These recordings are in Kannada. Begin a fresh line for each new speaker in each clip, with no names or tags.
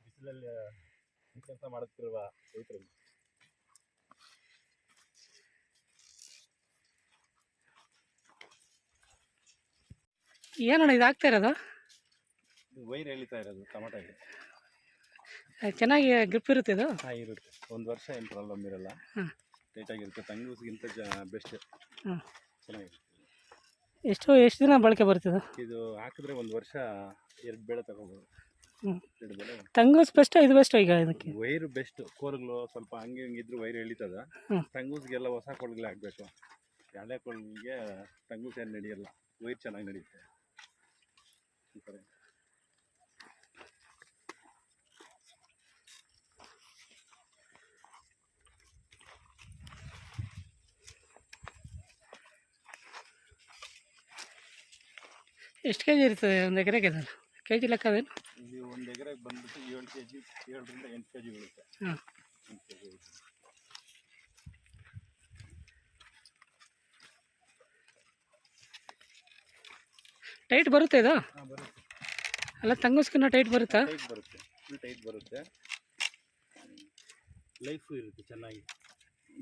ಬಿಸಿಲಲ್ಲಿ ಕೆಲಸ ಮಾಡುತ್ತಿರುವ ರೈತರಿಗೆ
ಏನಣ್ಣ ಇದು ಆಗ್ತಾ ಇರೋದು
ವೈರ್ ಎಳಿತಾ ಇರೋದು
ಟೊಮೊಟೊ ಚೆನ್ನಾಗಿ ಗ್ರಿಪ್ ಇರುತ್ತೆ ಇದು?
ಹಾಂ ಇರುತ್ತೆ. ಒಂದು ವರ್ಷ ಏನು ಪ್ರಾಬ್ಲಮ್ ಇರಲ್ಲ. ಟೈಟಾಗಿರುತ್ತೆ ತಂಗೂಸ್ಗಿಂತ ಜ ಬೆಸ್ಟ್ ಚೆನ್ನಾಗಿದೆ
ಎಷ್ಟು ಎಷ್ಟು ದಿನ ಬಳಕೆ ಬರ್ತದೆ?
ಇದು ಹಾಕಿದ್ರೆ ಒಂದು ವರ್ಷ ಎರಡು ಬೆಳೆ ತಗೋಬೋದು.
ಹ್ಮ್.
ಎರಡು ಬೆಳೆ.
ತಂಗೂಸ್ ಬೆಸ್ಟ್ ಇದು ಬೆಸ್ಟ್ ಈಗ ಇದಕ್ಕೆ?
ವೈರ್ ಬೆಸ್ಟ್ ಕೋಲ್ಗಳು ಸ್ವಲ್ಪ ಹಂಗೆ ಹಿಂಗೆ ಇದ್ರು ವೈರ್ ಎಳಿತದ.
ಹ್ಮ್.
ತಂಗೂಸ್ಗೆಲ್ಲ ಹೊಸ ಕೋಲ್ಗಳೇ ಹಾಕ್ಬೇಕು. ಯಾವುದೇ ಕೋಲ್ಗೆ ತಂಗೂಸ್ ಏನು ನಡೆಯಲ್ಲ ವೈರ್ ಚೆನ್ನಾಗಿ ನಡೆಯುತ್ತೆ.
ಎಷ್ಟು ಕೆ ಜಿ ಇರ್ತದೆ ಒಂದು ಎಕರೆಗೆ ಅದು? ಕೆ ಜಿ ಲೆಕ್ಕ ಅದೇನು?
ಇಲ್ಲಿ ಒಂದು ಎಕರೆಗೆ ಬಂದ್ಬಿಟ್ಟು ಏಳು ಕೆ ಜಿ ಏಳರಿಂದ ಎಂಟು ಕೆ ಜಿ ಬೀಳುತ್ತೆ.
ಹಾಂ ಟೈಟ್ ಬರುತ್ತೆ ಇದು? ಅಲ್ಲ ತಂಗೂಸ್ಕಿನ್ನ ಟೈಟ್ ಬರುತ್ತಾ?
ಟೈಟ್ ಬರುತ್ತೆ. ಫುಲ್ ಟೈಟ್ ಬರುತ್ತೆ. ಲೈಫು ಇರುತ್ತೆ ಚೆನ್ನಾಗಿ.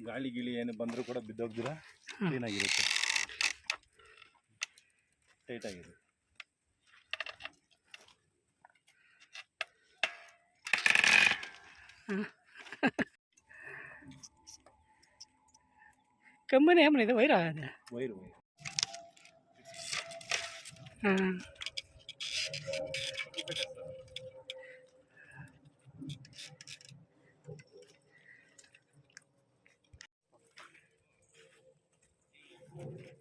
ಗಾಳಿ ಗಿಳಿ ಏನು ಬಂದರೂ ಕೂಡ ಬಿದ್ದೋಗ್ದಿರ
ಏನಾಗಿರುತ್ತೆ
ಕ್ಲೀನಾಗಿರುತ್ತೆ ಟೈಟಾಗಿರುತ್ತೆ
ಕಮ್ಮನಿ ಏಮನ ಇದು ವೈರ
ವೈರು ವೈರು
ಹಾಂ ಕಟ್ಲು ಹಾಲ್ಕೊಂಡ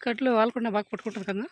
కట్లు వాళ్ళకుండా బాగా పట్టుకుంటారు కదా?